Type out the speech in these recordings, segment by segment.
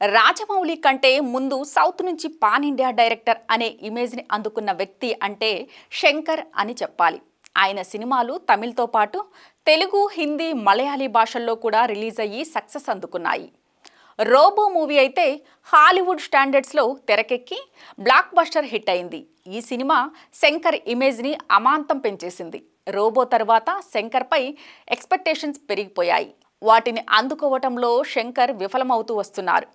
రాజమౌళి కంటే ముందు సౌత్ నుంచి పాన్ ఇండియా డైరెక్టర్ అనే ఇమేజ్ని అందుకున్న వ్యక్తి అంటే శంకర్ అని చెప్పాలి. ఆయన సినిమాలు తమిళ్తో పాటు తెలుగు హిందీ మలయాళీ భాషల్లో కూడా రిలీజ్ అయ్యి సక్సెస్ అందుకున్నాయి. రోబో మూవీ అయితే హాలీవుడ్ స్టాండర్డ్స్లో తెరకెక్కి బ్లాక్ బస్టర్ హిట్ అయింది. ఈ సినిమా శంకర్ ఇమేజ్ని అమాంతం పెంచేసింది. రోబో తర్వాత శంకర్పై ఎక్స్పెక్టేషన్స్ పెరిగిపోయాయి. వాటిని అందుకోవటంలో శంకర్ విఫలమవుతూ వస్తున్నారు.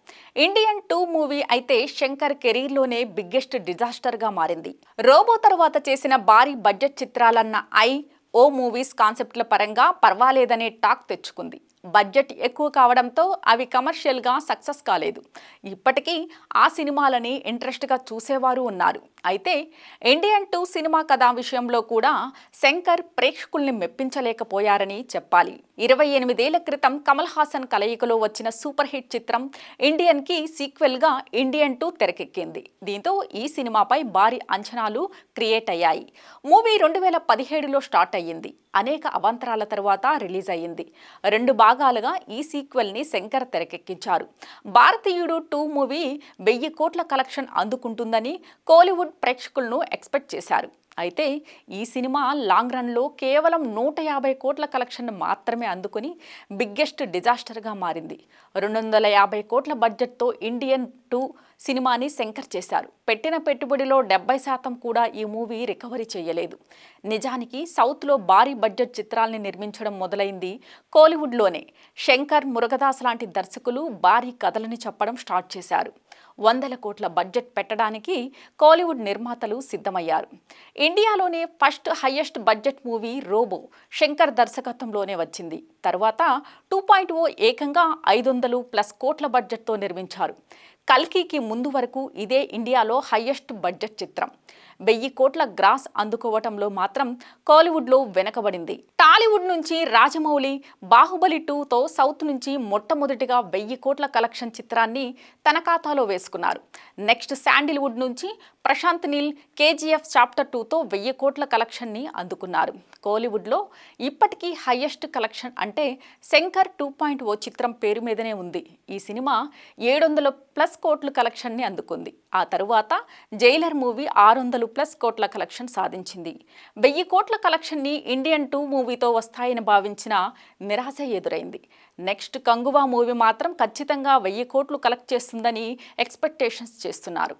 ఇండియన్ టూ మూవీ అయితే శంకర్ కెరీర్లోనే బిగ్గెస్ట్ డిజాస్టర్గా మారింది. రోబో తర్వాత చేసిన భారీ బడ్జెట్ చిత్రాలన్న ఐ ఓ మూవీస్ కాన్సెప్ట్ల పరంగా పర్వాలేదనే టాక్ తెచ్చుకుంది. బడ్జెట్ ఎక్కువ కావడంతో అవి కమర్షియల్గా సక్సెస్ కాలేదు. ఇప్పటికీ ఆ సినిమాలని ఇంట్రెస్ట్గా చూసేవారు ఉన్నారు. అయితే ఇండియన్ టూ సినిమా కథ విషయంలో కూడా శంకర్ ప్రేక్షకుల్ని మెప్పించలేకపోయారని చెప్పాలి. ఇరవై ఎనిమిదేళ్ళ క్రితం కమల్ హాసన్ కలయికలో వచ్చిన సూపర్ హిట్ చిత్రం ఇండియన్కి సీక్వెల్గా ఇండియన్ టూ తెరకెక్కింది. దీంతో ఈ సినిమాపై భారీ అంచనాలు క్రియేట్ అయ్యాయి. మూవీ రెండు వేల పదిహేడులో స్టార్ట్ అయ్యింది. అనేక అవాంతరాల తర్వాత రిలీజ్ అయ్యింది. రెండు భాగాలుగా ఈ సీక్వెల్ని శంకర్ తెరకెక్కించారు. భారతీయుడు టూ మూవీ వెయ్యి కోట్ల కలెక్షన్ అందుకుంటుందని కోలీవుడ్ ప్రేక్షకులను ఎక్స్పెక్ట్ చేశారు. అయితే ఈ సినిమా లాంగ్ రన్లో కేవలం నూట యాభై కోట్ల కలెక్షన్ మాత్రమే అందుకుని బిగ్గెస్ట్ డిజాస్టర్గా మారింది. రెండు వందల యాభై కోట్ల బడ్జెట్తో ఇండియన్ టూ సినిమాని శంకర్ చేశారు. పెట్టిన పెట్టుబడిలో డెబ్బై శాతం కూడా ఈ మూవీ రికవరీ చేయలేదు. నిజానికి సౌత్లో భారీ బడ్జెట్ చిత్రాల్ని నిర్మించడం మొదలైంది కోలీవుడ్లోనే. శంకర్ మురుగదాస్ లాంటి దర్శకులు భారీ కథలని చెప్పడం స్టార్ట్ చేశారు. వందల కోట్ల బడ్జెట్ పెట్టడానికి కోలీవుడ్ నిర్మాతలు సిద్ధమయ్యారు. ఇండియాలోనే first highest budget movie Robo Shankar దర్శకత్వంలోనే వచ్చింది. తర్వాత టూ పాయింట్ ఓ ఏకంగా ఐదు వందలు ప్లస్ కోట్ల బడ్జెట్తో నిర్మించారు. కల్కికి ముందు వరకు ఇదే ఇండియాలో హయ్యెస్ట్ బడ్జెట్ చిత్రం. వెయ్యి కోట్ల గ్రాస్ అందుకోవటంలో మాత్రం కాలీవుడ్లో వెనకబడింది. టాలీవుడ్ నుంచి రాజమౌళి బాహుబలి టూతో సౌత్ నుంచి మొట్టమొదటిగా వెయ్యి కోట్ల కలెక్షన్ చిత్రాన్ని తన ఖాతాలో వేసుకున్నారు. నెక్స్ట్ శాండిల్వుడ్ నుంచి ప్రశాంత్ నీల్ కేజీఎఫ్ చాప్టర్ టూతో వెయ్యి కోట్ల కలెక్షన్ని అందుకున్నారు. కోలీవుడ్లో ఇప్పటికీ హయ్యెస్ట్ కలెక్షన్ అంటే శంకర్ టూ పాయింట్ ఓ చిత్రం పేరు మీదనే ఉంది. ఈ సినిమా ఏడు వందల ప్లస్ కోట్ల కలెక్షన్ని అందుకుంది. ఆ తరువాత జైలర్ మూవీ ఆరు వందలు ప్లస్ కోట్ల కలెక్షన్ సాధించింది. వెయ్యి కోట్ల కలెక్షన్ని ఇండియన్ టూ మూవీతో వస్తాయని భావించిన నిరాశ ఎదురైంది. నెక్స్ట్ కంగువా మూవీ మాత్రం ఖచ్చితంగా వెయ్యి కోట్లు కలెక్ట్ చేస్తుందని ఎక్స్పెక్టేషన్స్ చేస్తున్నారు.